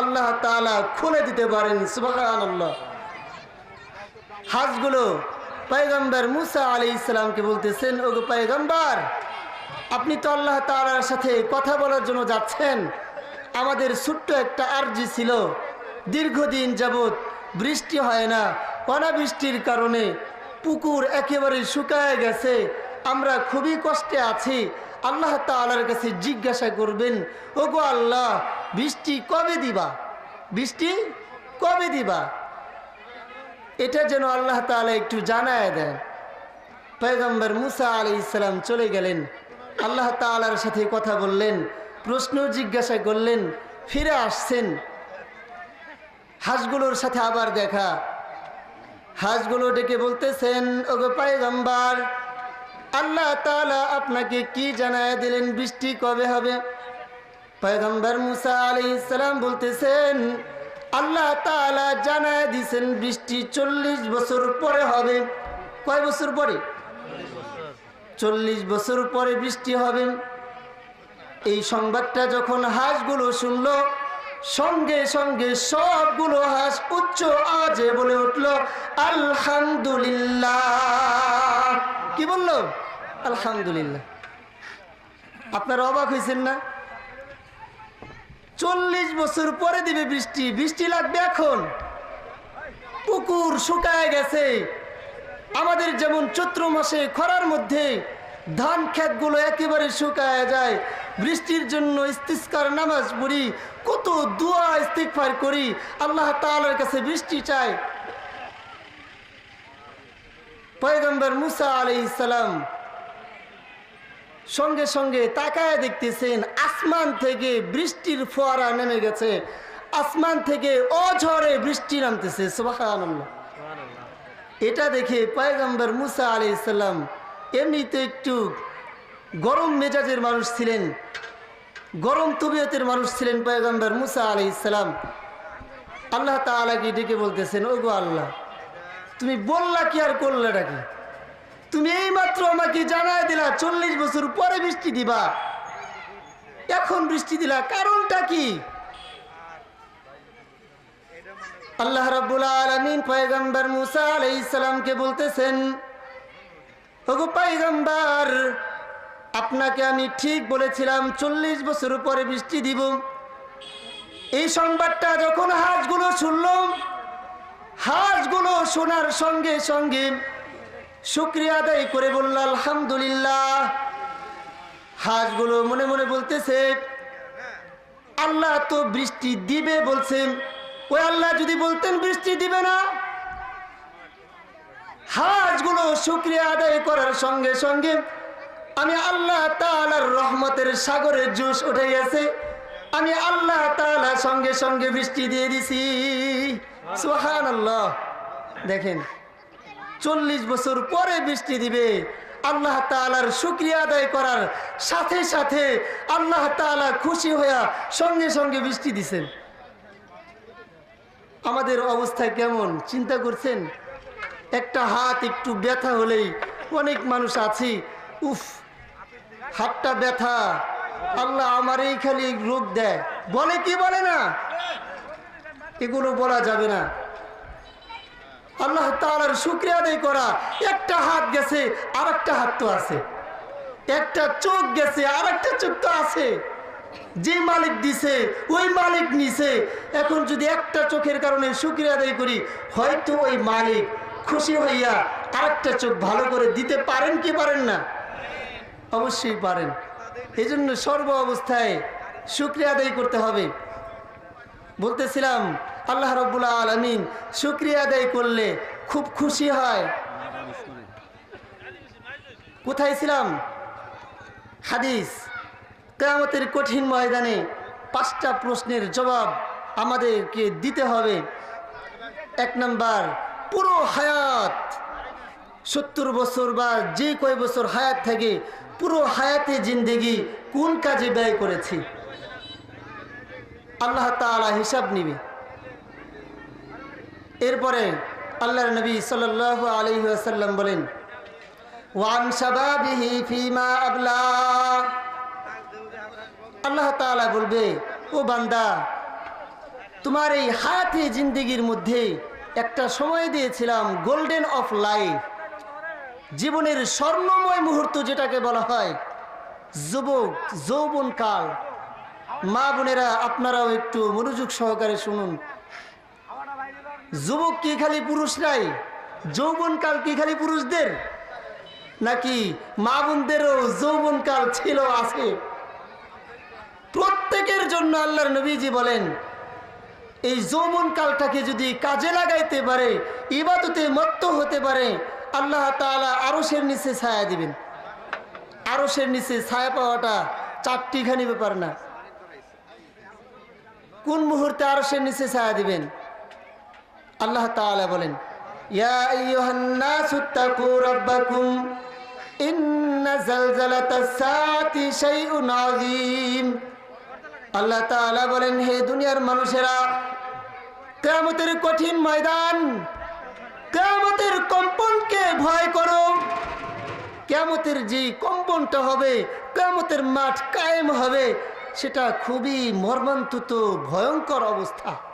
আল্লাহ তাআলা খুলে দিতে পারেন, সুবহানাল্লাহ। হাজগুলো, পয়গম্বর মুসা আলী ইসলামকে বলতেছেন, ওগো পয়গম্বর, আপনি তো আল্লাহ তাআলার সাথে কথা বলার জন্য যাচ্ছেন। আমাদের ছোট্ট একটা আর্জি ছিল, দীর্ঘদিন যাবৎ বৃষ্টি হয় না, অনাবৃষ্টির কারণে পুকুর একেবারে শুকায় গেছে। আমরা খুবই কষ্টে আছি। আল্লাহ তাআলার কাছে জিজ্ঞাসা করবেন, ওগো আল্লাহ বৃষ্টি কবে দিবা? বৃষ্টি কবে দিবা? এটা যেন আল্লাহ তাআলা একটু জানায় দেন। পয়গম্বর মুসা আলী ইসলাম চলে গেলেন। আল্লাহ তাআলার সাথে কথা বললেন, প্রশ্ন জিজ্ঞাসা করলেন, ফিরে আসছেন। হাঁসগুলোর সাথে আবার দেখা। হাঁসগুলো ডেকে বলতেছেন, ওগো পয়গম্বর, আল্লাহ তাআলা আপনাকে কি জানায় দিলেন বৃষ্টি কবে হবে? পয়গম্বর মুসা বলতেছেন, আল্লাহ তাআলা জানায় দিছেন বৃষ্টি চল্লিশ বছর পরে হবে। কয় বছর পরে? চল্লিশ বছর পরে বৃষ্টি হবে। এই সংবাদটা যখন হাঁসগুলো শুনল, সঙ্গে সঙ্গে সবগুলো হাঁস উচ্চ আজে বলে উঠল, আলহামদুলিল্লাহ। কি বলল? আলহামদুলিল্লাহ। আপনারা অবাক হয়েছেন না? চল্লিশ বছর পরে দিবে বৃষ্টি বৃষ্টি লাগবে এখন। পুকুর শুকায় গেছে। আমাদের যেমন চৈত্র মাসে খরার মধ্যে ধান ক্ষেতগুলো একেবারে শুকায় যায়, বৃষ্টির জন্য ইস্তিস্কার নামাজ পড়ি, কত দোয়া ইস্তিকফার করি, আল্লাহ তাআলার কাছে বৃষ্টি চাই। পয়গম্বর মুসা আলাইহিস সালাম সঙ্গে সঙ্গে তাকায় দেখতেছেন আসমান থেকে বৃষ্টির ফোয়ারা নেমে গেছে। আসমান থেকে অঝরে বৃষ্টি নামতেছে এটা দেখে পয়গম্বর মুসা আলি ইসলাম এমনিতে একটু গরম মেজাজের মানুষ ছিলেন গরম তবিয়তের মানুষ ছিলেন পয়গম্বর মুসা আলি ইসলাম আল্লাহ তালাকে ডেকে বলতেছেন ওগো আল্লাহ তুমি বললা কি আর করলে কি তুমি এই মাত্র আমাকে জানায় দিলা, চল্লিশ বছর পরে বৃষ্টি দিবা। এখন বৃষ্টি দিলা, কারণটা কি? আল্লাহ রাব্বুল আলামিন পয়গম্বর মুসা আলাইহিস বলতেছেন, ওগো পয়গম্বর, আপনাকে আমি ঠিক বলেছিলাম, চল্লিশ বছর পরে বৃষ্টি দিব। এই সংবাদটা যখন হাঁসগুলো শুনল হাঁসগুলো শোনার সঙ্গে সঙ্গে শুক্রিয়া আদায় করে বলল, আলহামদুলিল্লাহ। হাঁসগুলো মনে মনে বলতেছে, আল্লাহ তো বৃষ্টি দিবে, বলছেন। ওই আল্লাহ যদি বলতেন বৃষ্টি দিবে না? হাজগুলো শুক্রিয়া আদায় করার সঙ্গে সঙ্গে, আমি আল্লাহ তাআলার রহমতের সাগরের জুস উঠে গেছে। আমি আল্লাহ তাআলা সঙ্গে সঙ্গে বৃষ্টি দিয়ে দিছি। সুহান আল্লাহ দেখেন চল্লিশ বছর পরে বৃষ্টি দিবে। আল্লাহ তাআলার শুক্রিয়া আদায় করার সাথে সাথে আল্লাহ তাআলা খুশি হইয়া সঙ্গে সঙ্গে বৃষ্টি দিছেন। আমাদের অবস্থা কেমন? চিন্তা করছেন? একটা হাত একটু ব্যথা হলেই অনেক মানুষ আছি। উফ, হাতটা ব্যথা। আল্লাহ আমার এই খালি রোগ দেয়। বলে কি বলে না? এগুলো বলা যাবে না। আল্লাহ তাআলার শুক্রিয়া আদায় করা। একটা হাত গেছে আর একটা হাত তো আছে। একটা চোখ গেছে আর একটা চোখ তো আছে। যে মালিক দিছে, ওই মালিক নিছে। এখন যদি একটা চোখের কারণে শুক্রিয়া আদায় করি, হয়তো ওই মালিক খুশি হইয়া আরেকটা চোখ ভালো করে দিতে পারেন কি পারেন না? অবশ্যই পারেন। এই জন্য সর্ব অবস্থায় শুক্রিয়া আদায় করতে হবে। বলতেছিলাম আল্লাহ রব্বুল্লাহ আলমিন শুক্রিয়া আদায় করলে খুব খুশি হয়। কোথায় ছিলাম? হাদিস। কেয়ামতের কঠিন ময়দানে পাঁচটা প্রশ্নের জবাব আমাদেরকে দিতে হবে। এক নম্বর, পুরো হায়াত, সত্তর বছর বা যে কয় বছর হায়াত থাকে পুরো হায়াতে জিন্দেগি কোন কাজে ব্যয় করেছি? আল্লাহ তাআলা হিসাব নিবে। এরপরে আল্লাহর নবী সাল্লাল্লাহু আলাইহি ওয়াসাল্লাম বলেন আল্লাহ তাআলা বলবে, ও বান্দা, তোমার এই হায়াতে জিন্দিগির মধ্যে একটা সময় দিয়েছিলাম গোল্ডেন অফ লাইফ। জীবনের স্বর্ণময় মুহূর্ত যেটাকে বলা হয় যুবক যৌবনকাল। মা বোনেরা, আপনারাও একটু মনোযোগ সহকারে শুনুন। যুবক কি খালি পুরুষরাই যৌবনকাল কি খালি পুরুষদের? নাকি মা বোনদেরও যৌবনকাল ছিল, আছে? প্রত্যেকের জন্য আল্লাহর নবীজি বলেন, এই যৌবন কালটাকে যদি কাজে লাগাইতে পারে, ইবাদতে মত্ত হতে পারে, আল্লাহ তাআলা আরশের নিচে ছায়া দিবেন। আরশের নিচে ছায়া পাওয়াটা চারটিখানি ব্যাপার না। কোন মুহূর্তে আরশের নিচে ছায়া দিবেন? আল্লাহ তাআলা বলেন আল্লাহ তাআলা বলেন, হে দুনিয়ার মানুষেরা, কিয়ামতের কঠিন ময়দান, কিয়ামতের কম্পনকে ভয় করো। কেমতের যে কম্পনটা হবে, কিয়ামতের মাঠ কায়েম হবে, সেটা খুবই মর্মান্তুত, ভয়ঙ্কর অবস্থা।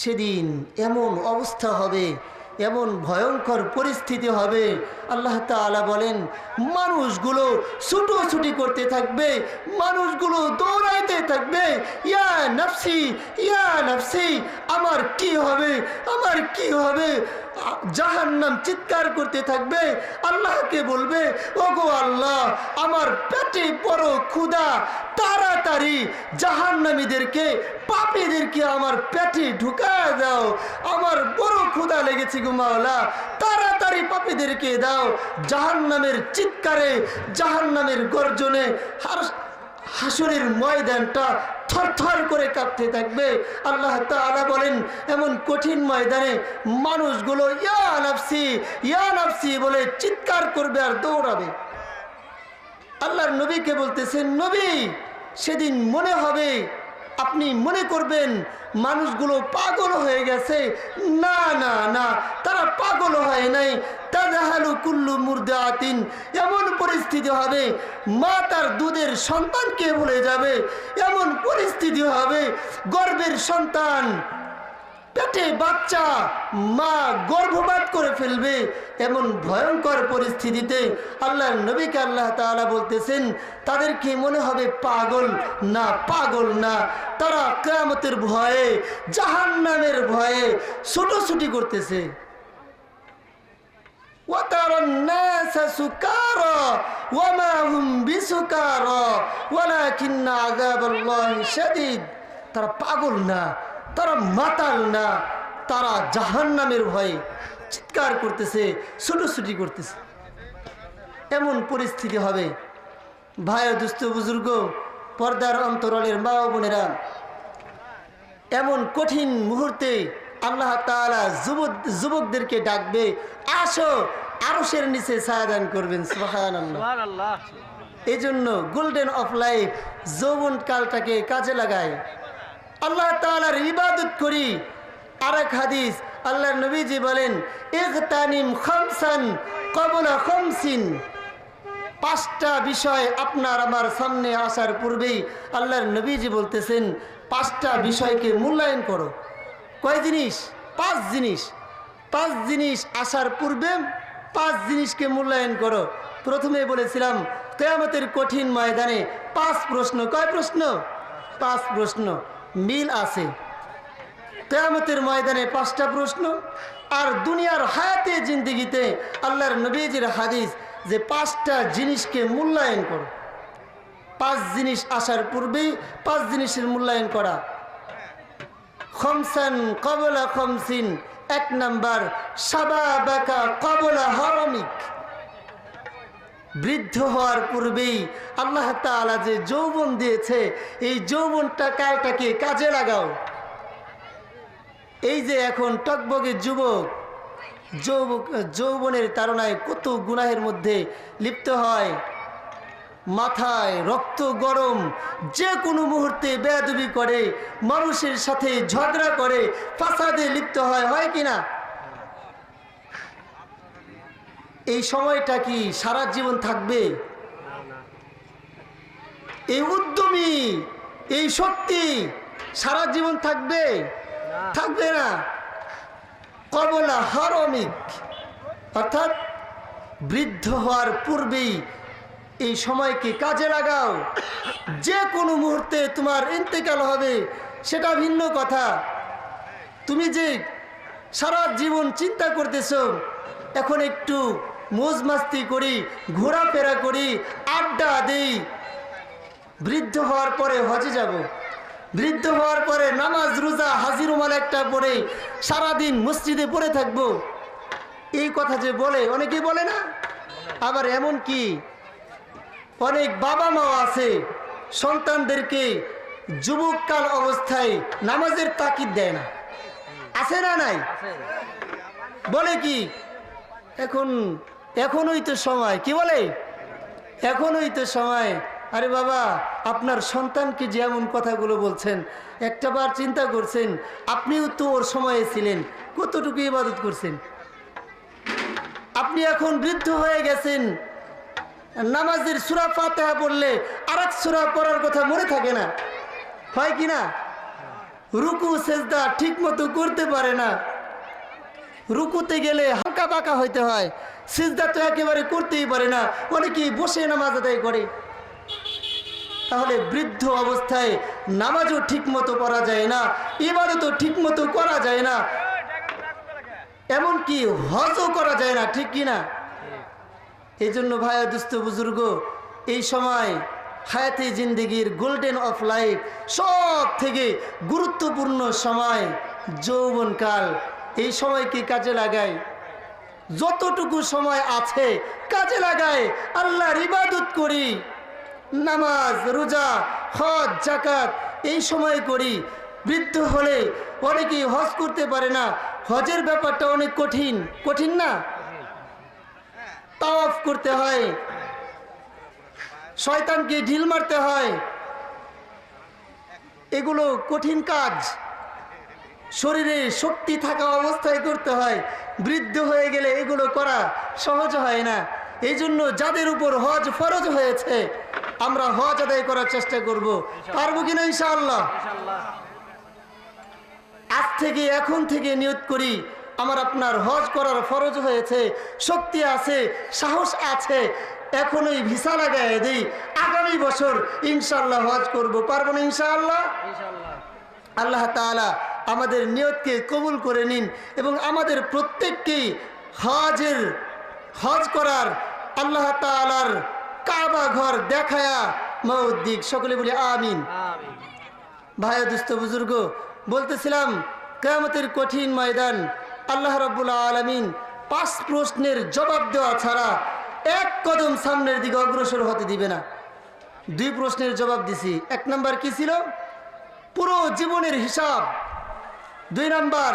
সেদিন এমন অবস্থা হবে, এমন ভয়ঙ্কর পরিস্থিতি হবে। আল্লাহ তালা বলেন, মানুষগুলো ছুটোছুটি করতে থাকবে, মানুষগুলো দৌড়াইতে থাকবে। ইয়া নাফসি ইয়া নাফসি, আমার কি হবে, আমার কি হবে? জাহান্নাম চিৎকার করতে থাকবে, আল্লাহকে বলবে, ওগো আল্লাহ, আমার পেটে বড় ক্ষুদা তাড়াতাড়ি জাহান্নামীদেরকে, পাপীদেরকে আমার পেটে ঢুকায় দাও, আমার বড় ক্ষুদা লেগেছে গো মাওলা, তাড়াতাড়ি পাপীদেরকে দাও। জাহান্নামের চিৎকারে, জাহান্নামের গর্জনে হাসুরের ময়দানটা থরথর করে কাঁপতে থাকবে। আল্লাহ তালা বলেন, এমন কঠিন ময়দানে মানুষগুলো, ইয়া নাফসি ইয়া নাফসি বলে চিৎকার করবে আর দৌড়াবে। আল্লাহর নবীকে বলতেছেন, নবী, সেদিন মনে হবে আপনি মনে করবেন মানুষগুলো পাগল হয়ে গেছে। না না না, তারা পাগল হয় নাই। তাজাহালু কুল্লু মুর্দাতিন, এমন পরিস্থিতি হবে, মা তার দুধের সন্তানকে ভুলে যাবে। এমন পরিস্থিতি হবে, গর্বের সন্তান পেটে বাচ্চা মা গর্ভপাত করে ফেলবে এমন ভয়ঙ্কর পরিস্থিতিতে আল্লাহর নবীকে আল্লাহ তাআলা বলতেছেন তাদেরকে মনে হবে পাগল না পাগল না তারা কেয়ামতের ভয়ে জাহান্নামের ভয়ে ছুটোছুটি করতেছে وترى الناس سكارى وما هم بسكارى ولكن عذاب الله شديد তারা পাগল না তারা মাতাল না তারা জাহান্নামের ভয়ে চিৎকার করতেছে ছুটোছুটি করতেছে। এমন পরিস্থিতি হবে। ভাই দুস্থ বুজুর্গ পর্দার অন্তরালের মা ও বোনেরা এমন কঠিন মুহূর্তে আল্লাহ তাআলা যুবক যুবকদেরকে ডাকবে আসো আরশের নিচে ছায়াদান করবেন এই জন্য গোল্ডেন অফ লাইফ যৌবন কালটাকে কাজে লাগায়। আল্লাহ তাআলার ইবাদত করি। আর এক হাদিস, আল্লাহর নবীজি বলেন খামসিন। পাঁচটা বিষয় আপনার আমার সামনে আসার পূর্বেই আল্লাহর নবীজি বলতেছেন, পাঁচটা বিষয়কে মূল্যায়ন করো। কয় জিনিস? পাঁচ জিনিস। পাঁচ জিনিস আসার পূর্বে পাঁচ জিনিসকে মূল্যায়ন করো। প্রথমে বলেছিলাম, কেয়ামতের কঠিন ময়দানে পাঁচ প্রশ্ন। কয় প্রশ্ন? পাঁচ প্রশ্ন। মিল আছে। কেয়ামতের ময়দানে পাঁচটা প্রশ্ন, আর দুনিয়ার হায়াতে জিন্দিগিতে আল্লাহর নবীজির হাদিস যে পাঁচটা জিনিসকে মূল্যায়ন করো। পাঁচ জিনিস আসার পূর্বেই পাঁচ জিনিসের মূল্যায়ন করা। খমসান কবলা খমসিন, এক নাম্বার সাবা বাকা কবলা হরমিক। বৃদ্ধ হওয়ার পূর্বেই আল্লাহ তাআলা যে যৌবন দিয়েছে, এই যৌবনটা কালটাকে কাজে লাগাও। এই যে এখন টকবগে যুবক, যৌবক, যৌবনের তারণায় কত গুনাহের মধ্যে লিপ্ত হয়। মাথায় রক্ত গরম, যে কোনো মুহূর্তে বেয়াদবি করে, মানুষের সাথে ঝগড়া করে, ফাসাদে লিপ্ত হয় হয় কি না এই সময়টা কি সারা জীবন থাকবে? এই উদ্যমী, এই শক্তি সারা জীবন থাকবে? থাকবে না। কবলা হারমিক। অর্থাৎ বৃদ্ধ হওয়ার পূর্বেই এই সময়কে কাজে লাগাও। যে কোনো মুহূর্তে তোমার ইন্তেকাল হবে, সেটা ভিন্ন কথা। তুমি যে সারা জীবন চিন্তা করতেছ, এখন একটু মোজ মাস্তি করি ঘোরাফেরা করি আড্ডা দিই। বৃদ্ধ হওয়ার পরে হজে যাব। বৃদ্ধ হওয়ার পরে নামাজ রোজা হাজিরুমাল একটা পরে সারাদিন মসজিদে পড়ে থাকব। এই কথা যে বলে অনেকেই বলে না? আবার এমন কি? অনেক বাবা মাও আছে সন্তানদেরকে যুবককাল অবস্থায় নামাজের তাকিদ দেয় না। আছে না নাই? বলে কি? এখন এখনই তো সময়। কি বলে? এখনই তো সময়। আরে বাবা, আপনার সন্তানকে যেমন কথাগুলো বলছেন, একটা বার চিন্তা করছেন, আপনিও তো ওর সময়ে ছিলেন, কতটুকু ইবাদত করছেন? আপনি এখন বৃদ্ধ হয়ে গেছেন। নামাজের সুরা ফাতেহা পড়লে আর এক সুরা পড়ার কথা মনে থাকে না। হয় কি না? রুকু, সেজদা ঠিক মতো করতে পারে না। রুকুতে গেলে হালকা বাঁকা হইতে হয়। সিজদা তো একেবারে করতেই পারে না। অনেকেই বসে নামাজ আদায় করে। তাহলে বৃদ্ধ অবস্থায় নামাজও ঠিক মতো করা যায় না, ইবাদতও ঠিক মতো করা যায় না। এমনকি হজও করা যায় না, ঠিক কি না? এই জন্য ভাইয়া, দুস্থ বুজুর্গ, এই সময় হায়াতি জিন্দিগির গোল্ডেন অফ লাইফ সব থেকে গুরুত্বপূর্ণ সময় যৌবনকাল। এই সময়কে কাজে লাগায়? যতটুকু সময় আছে কাজে লাগায়। আল্লাহর ইবাদত করি, নামাজ, রোজা, হজ জাকাত এই সময় করি। বৃদ্ধ হলে অনেকেই হজ করতে পারে না। হজের ব্যাপারটা অনেক কঠিন। কঠিন না? তাওয়াফ করতে হয়। শয়তানকে ঢিল মারতে হয়। এগুলো কঠিন কাজ। শরীরে শক্তি থাকা অবস্থায় করতে হয়। বৃদ্ধ হয়ে গেলে এগুলো করা সহজ হয় না। এই জন্য যাদের উপর হজ ফরজ হয়েছে আমরা হজ আদায় করার চেষ্টা করব। পারব কিনা ইনশাআল্লাহ? আজ থেকে এখন থেকে নিয়ত করি। আমার আপনার হজ করার ফরজ হয়েছে শক্তি আছে সাহস আছে। এখন ওই ভিসা লাগাই দিই। আগামী বছর ইনশাল্লাহ হজ করব। পারব না ইনশাআল্লাহ। আল্লাহ তাআলা আমাদের নিয়তকে কবুল করে নিন এবং আমাদের প্রত্যেককেই হজের হজ করার আল্লাহ তাআলার কাবা ঘর দেখায়া মৌদ্দিক সকলে বলি আমিন। ভাই দুস্থ বুজুর্গ বলতেছিলাম কেয়ামতের কঠিন ময়দান আল্লাহ রব্বুল আলমিন পাঁচ প্রশ্নের জবাব দেওয়া ছাড়া এক কদম সামনের দিকে অগ্রসর হতে দিবে না। দুই প্রশ্নের জবাব দিছি। এক নাম্বার কি ছিল? পুরো জীবনের হিসাব দুই নম্বর।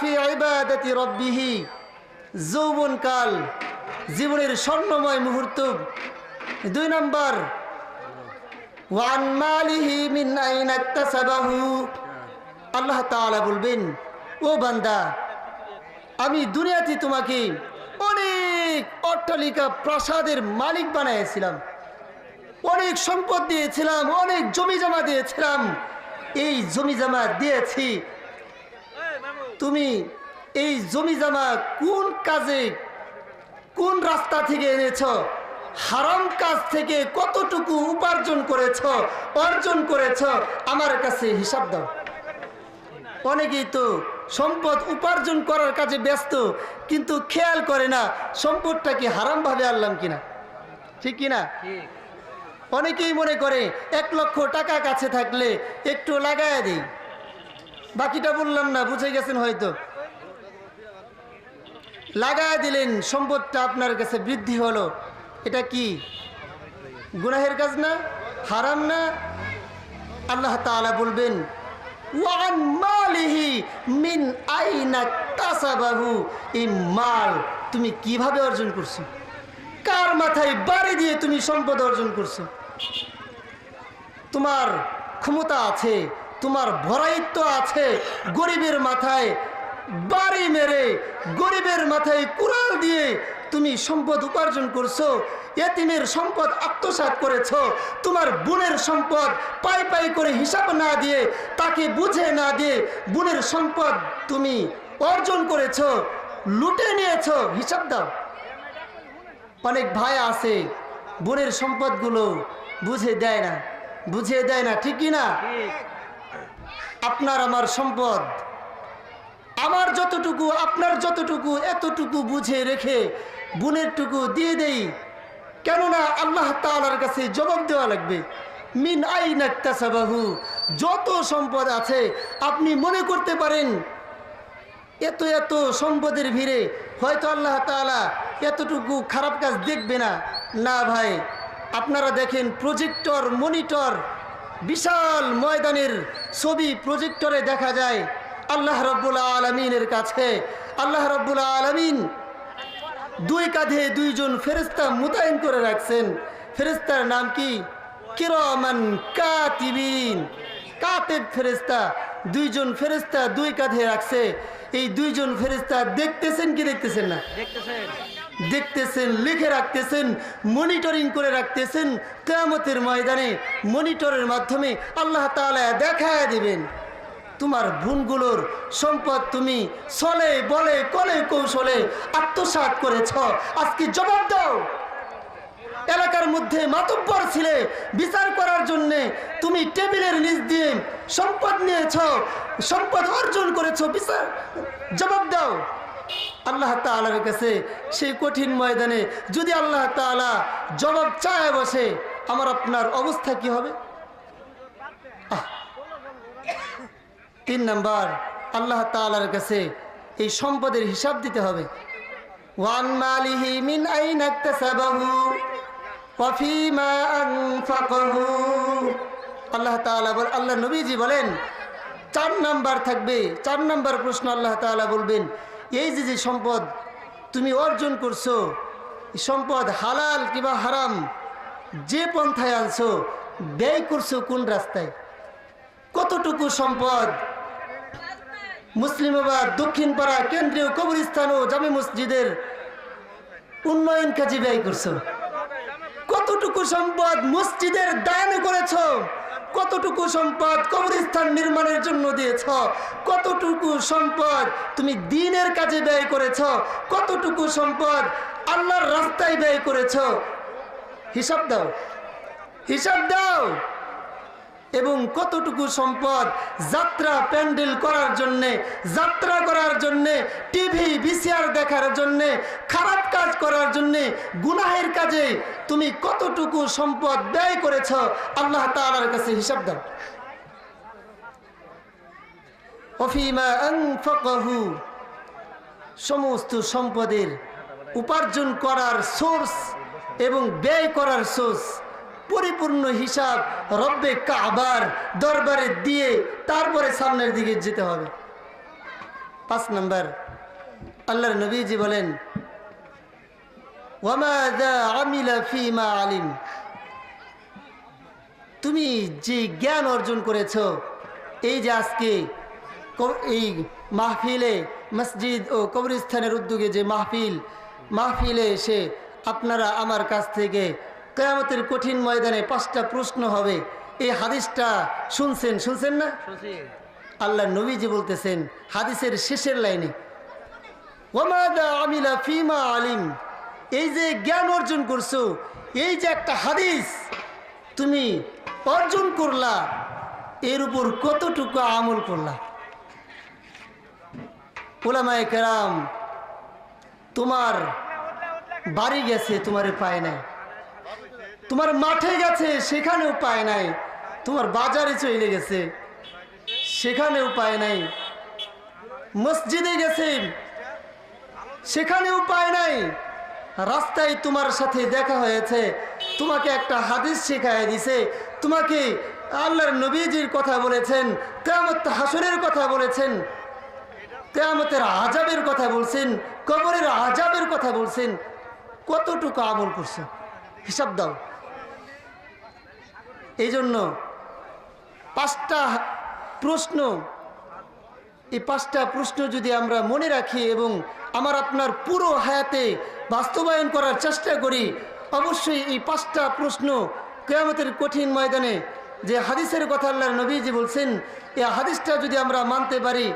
ফি ইবাদাতি যৌবনকাল জীবনের স্বর্ণময় মুহূর্ত। দুই নাম্বার। ওয়ান মালিহি মিন আল্লাহ তাআলা বলবেন, ও বান্দা, আমি দুনিয়াতে তোমাকে অনেক অট্টালিকা প্রাসাদের মালিক বানাইছিলাম অনেক সম্পদ দিয়েছিলাম, অনেক জমি জমা দিয়েছিলাম। এই জমি জমা দিয়েছি। তুমি এই জমি জমা কোন কাজে, কোন রাস্তা থেকে এনেছ, হারাম কাজ থেকে কতটুকু উপার্জন করেছ, অর্জন করেছ, আমার কাছে হিসাব দাও। অনেকেই তো সম্পদ উপার্জন করার কাজে ব্যস্ত, কিন্তু খেয়াল করে না সম্পদটা কি হারামভাবে আনলাম কিনা। ঠিক কিনা? অনেকেই মনে করে এক লক্ষ টাকা কাছে থাকলে একটু লাগায় দিই। বাকিটা বললাম না, বুঝে গেছেন হয়তো। লাগায় দিলেন, সম্পদটা আপনার কাছে বৃদ্ধি হলো। এটা কি? গুনাহের কাজ না? হারাম না? আল্লাহ তাআলা বলবেন মিন মাল তুমি কীভাবে অর্জন করছ? কার মাথায় বাড়ি দিয়ে তুমি সম্পদ অর্জন করছ? তোমার ক্ষমতা আছে, তোমার ভরাইত্ব আছে, গরিবের মাথায় বাড়ি মেরে, গরিবের মাথায় কুড়াল দিয়ে তুমি সম্পদ উপার্জন করছ, এতিমের সম্পদ আত্মসাৎ করেছ, তোমার বোনের সম্পদ পাই পাই করে হিসাব না দিয়ে, তাকে বুঝে না দিয়ে বোনের সম্পদ তুমি অর্জন করেছ, লুটে নিয়েছো, হিসাব দাও। অনেক ভাই আছে, বোনের সম্পদগুলো বুঝে দেয় না বুঝিয়ে দেয় না, ঠিকই না? আপনার আমার সম্পদ। আমার যতটুকু, আপনার যতটুকু, এতটুকু বুঝে রেখে বোনের টুকু দিয়ে দেই। কেননা আল্লাহ তাআলার কাছে জবাব দেওয়া লাগবে। মিন আই নাক্তাসাবাহু যত সম্পদ আছে আপনি মনে করতে পারেন, এত এত সম্পদের ভিড়ে হয়তো আল্লাহ তাআলা এতটুকু খারাপ কাজ দেখবে না। না ভাই আপনারা দেখেন প্রজেক্টর, মনিটর, বিশাল ময়দানের ছবি প্রজেক্টরে দেখা যায় আল্লাহ রব্বুল আলমিনের কাছে। আল্লাহ রব্বুল আলমিন দুই কাঁধে দুইজন ফেরেস্তা মোতায়েন করে রাখছেন। ফেরেস্তার নাম কি? কিরমান কাতিবিন। কাতেব ফেরেস্তা দুইজন ফেরেস্তা দুই কাঁধে রাখছে। এই দুইজন ফেরেস্তা দেখতেছেন কি দেখতেছেন না? দেখতেছেন। দেখতেছেন, লিখে রাখতেছেন মনিটরিং করে রাখতেছেন, কেয়ামতের ময়দানে মনিটরের মাধ্যমে আল্লাহ তাআলা দেখায় দেবেন। তোমার ভুনগুলোর সম্পদ তুমি চলে বলে, কলে, কৌশলে আত্মসাৎ করেছ। আজকে জবাব দাও। এলাকার মধ্যে মাতব্বর ছিলে, বিচার করার জন্য তুমি টেবিলের নিচ দিয়ে সম্পদ নিয়েছ, সম্পদ অর্জন করেছ, বিচার জবাব দাও। আল্লাহ তাআলার কাছে সেই কঠিন ময়দানে যদি আল্লাহ তাআলা জবাব চায় বসে, আমার আপনার অবস্থা কি হবে? তিন নাম্বার, আল্লাহ তাআলার কাছে এই সম্পদের হিসাব দিতে হবে। ওয়ান মিন আইন আল্লাহ আল্লাহ নবীজি বলেন, চার নাম্বার থাকবে, চার নাম্বার প্রশ্ন আল্লাহ তাআলা বলবেন এই যে যে সম্পদ তুমি অর্জন করছ সম্পদ হালাল কিংবা হারাম, যে পন্থায় আনছো, ব্যয় করছ কোন রাস্তায়? কতটুকু সম্পদ মুসলিমাবাদ দক্ষিণ পাড়া কেন্দ্রীয় কবরস্থান ও জামে মসজিদের উন্নয়ন কাজে ব্যয় করছ? কতটুকু সম্পদ মসজিদের দান করেছ? কতটুকু সম্পদ কবরস্থান নির্মাণের জন্য দিয়েছ? কতটুকু সম্পদ তুমি দিনের কাজে ব্যয় করেছ? কতটুকু সম্পদ আল্লাহর রাস্তায় ব্যয় করেছ? হিসাব দাও। হিসাব দাও। এবং কতটুকু সম্পদ যাত্রা প্যান্ডেল করার জন্যে, যাত্রা করার জন্যে, টিভি বিসিআর দেখার জন্যে, খারাপ কাজ করার জন্যে, গুনাহের কাজে তুমি কতটুকু সম্পদ ব্যয় করেছ, আল্লাহ তাআলার কাছে হিসাব দাও। অফিমা আনফাকাহু, সমস্ত সম্পদের উপার্জন করার সোর্স এবং ব্যয় করার সোর্স পরিপূর্ণ হিসাব রব্বে কাবার দরবারে দিয়ে তারপরে সামনের দিকে যেতে হবে। পাঁচ নম্বর, আল্লাহর নবীজি বলেন তুমি যে জ্ঞান অর্জন করেছ, এই যে আজকে এই মাহফিলে মসজিদ ও কবরস্থানের উদ্যোগে যে মাহফিল, মাহফিলে এসে আপনারা আমার কাছ থেকে কেয়ামতের কঠিন ময়দানে পাঁচটা প্রশ্ন হবে। এই হাদিসটা শুনছেন? শুনছেন না? আল্লাহ নবীজি বলতেছেন হাদিসের শেষের লাইনে ওমাদা আমিলা ফিমা আলিম। এই যে জ্ঞান অর্জন করছ এই যে একটা হাদিস তুমি অর্জন করলা এর উপর কতটুকু আমল করলা? ওলামায় কেরাম তোমার বাড়ি গেছে তোমারে পায় নাই। তোমার মাঠে গেছে, সেখানেও পায় নাই। তোমার বাজারে চলে গেছে, সেখানেও পায় নাই। মসজিদে গেছে, সেখানেও পায় নাই। রাস্তায় তোমার সাথে দেখা হয়েছে, তোমাকে একটা হাদিস শেখায় দিছে। তোমাকে আল্লাহর নবীজির কথা বলেছেন, কেয়ামত হাসরের কথা বলেছেন, কেয়ামতের আজাবের কথা বলছেন, কবরের আজাবের কথা বলছেন। কতটুকু আমল করছে? হিসাব দাও। এই জন্য পাঁচটা প্রশ্ন, এই পাঁচটা প্রশ্ন যদি আমরা মনে রাখি এবং আমার আপনার পুরো হায়াতে বাস্তবায়ন করার চেষ্টা করি, অবশ্যই এই পাঁচটা প্রশ্ন কেয়ামতের কঠিন ময়দানে যে হাদিসের কথা আল্লাহর নবীজি বলছেন এই হাদিসটা যদি আমরা মানতে পারি,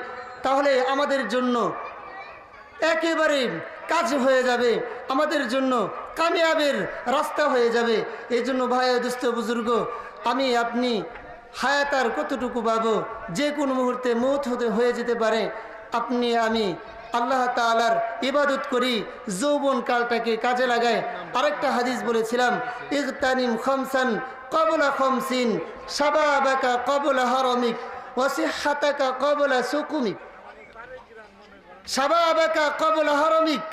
তাহলে আমাদের জন্য একেবারে কাজ হয়ে যাবে, আমাদের জন্য কামিয়াবের রাস্তা হয়ে যাবে। এই জন্য ভাই দুস্থ বুজুর্গ, আমি, আপনি হায়াত আর কতটুকু পাবো, যে কোনো মুহূর্তে মৌত হতে হয়ে যেতে পারে, আপনি, আমি আল্লাহ তালার ইবাদত করি, যৌবন কালটাকে কাজে লাগায় আরেকটা হাদিস বলেছিলাম, ইগতানিম খমসান কবলা খমসিন সাবাবাকা কবলা হরমিক ওসিহাতাকা কবলা সুকুমিক। সাবাবাকা কবল হারমিক।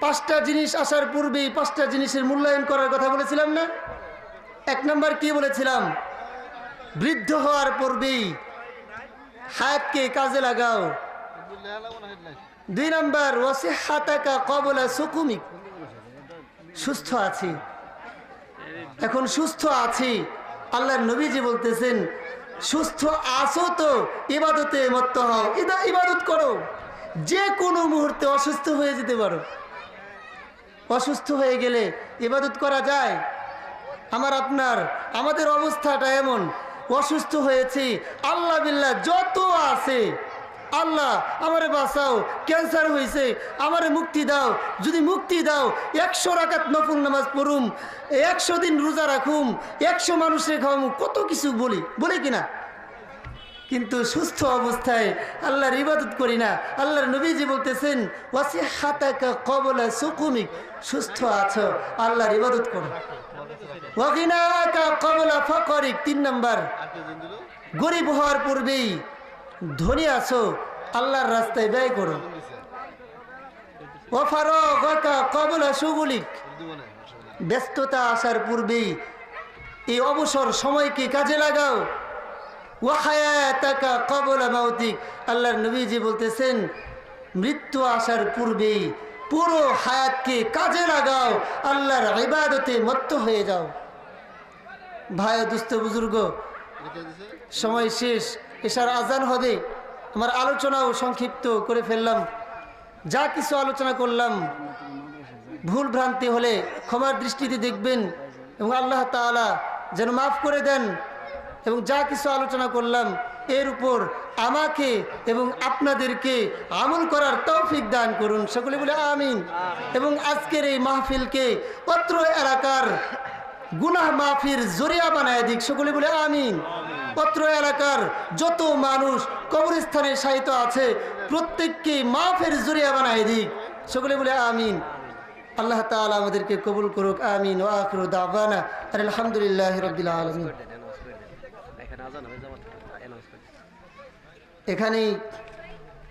পাঁচটা জিনিস আসার পূর্বেই পাঁচটা জিনিসের মূল্যায়ন করার কথা বলেছিলাম না? এক নম্বর কি বলেছিলাম? বৃদ্ধ হওয়ার পূর্বেই হায়াতকে কাজে লাগাও। দুই নম্বর ওসে হাতাকা কবলা সুকুমিক। সুস্থ আছি। এখন সুস্থ আছি। আল্লাহর নবীজি বলতেছেন সুস্থ আসো তো, ইবাদতে মত্ত হও। এটা ইবাদত করো। যে কোনো মুহূর্তে অসুস্থ হয়ে যেতে পারো। অসুস্থ হয়ে গেলে ইবাদত করা যায়? আমার আপনার, আমাদের অবস্থাটা এমন। অসুস্থ হয়েছি, আল্লাহ বিল্লাহ যত আছে আল্লাহ, আমারে বাঁচাও, ক্যান্সার হয়েছে আমারে মুক্তি দাও, যদি মুক্তি দাও, একশো রাকাত নফল নামাজ পড়ুম, একশো দিন রোজা রাখুম, একশো মানুষের খাওয়ামু, কত কিছু বলি বলি কিনা? কিন্তু সুস্থ অবস্থায় আল্লাহর ইবাদত করি না, আল্লাহর নবীজি বলতেছেন ওয়াসি হাতাকা কবলা সুকুমিক সুস্থ আছো, আল্লাহর ইবাদত করো। ওয়াগিনাকা কবলা ফকরিক তিন নাম্বার। গরিব হওয়ার পূর্বেই ধনী আছো, আল্লাহর রাস্তায় ব্যয় করো। ব্যস্ততা আসার পূর্বেই এই অবসর সময়কে কাজে লাগাও। আল্লাহর নবীজি বলতেছেন, মৃত্যু আসার পূর্বেই পুরো হায়াতকে কাজে লাগাও, আল্লাহর ইবাদতে মত্ত হয়ে যাও। ভাই দুস্থ বুজুর্গ, সময় শেষ। এসার আজান হবে। আমার আলোচনাও সংক্ষিপ্ত করে ফেললাম। যা কিছু আলোচনা করলাম, ভুল ভ্রান্তি হলে ক্ষমার দৃষ্টিতে দেখবেন এবং আল্লাহ তাআলা যেন মাফ করে দেন এবং যা কিছু আলোচনা করলাম, এর উপর আমাকে এবং আপনাদেরকে আমল করার তৌফিক দান করুন। সকলে বলে আমিন। এবং আজকের এই মাহফিলকে পত্র এলাকার গুনাহ মাফির জরিয়া বানায় দিক। সকলে বলে আমিন। পত্র এলাকার যত মানুষ কবরস্থানে সাহিত্য আছে প্রত্যেককে মাফের জুরিয়া বানায় দিক। সকলে বলে আমিন। আল্লাহ তালা আমাদেরকে কবুল করুক আমিন। ও আখর দাবানা আর আলহামদুলিল্লাহ রবিল আলমিন। এখানেই